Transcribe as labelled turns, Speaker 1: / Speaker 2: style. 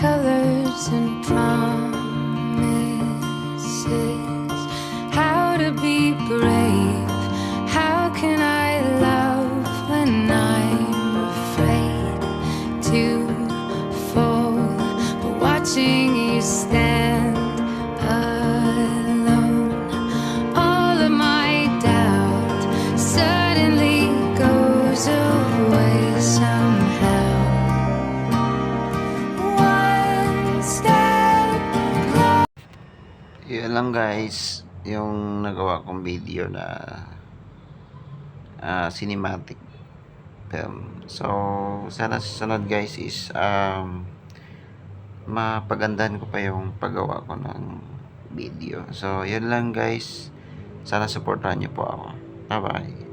Speaker 1: colors and promises. How to be brave? How can I love when I'm afraid to fall? But watching you stand.
Speaker 2: Lang guys yung nagawa kong video na ah, cinematic film. So, sana sa sunod guys is um, mapagandahan ko pa yung paggawa ko ng video. So, yun lang guys. Sana supportahan niyo po ako. Bye-bye.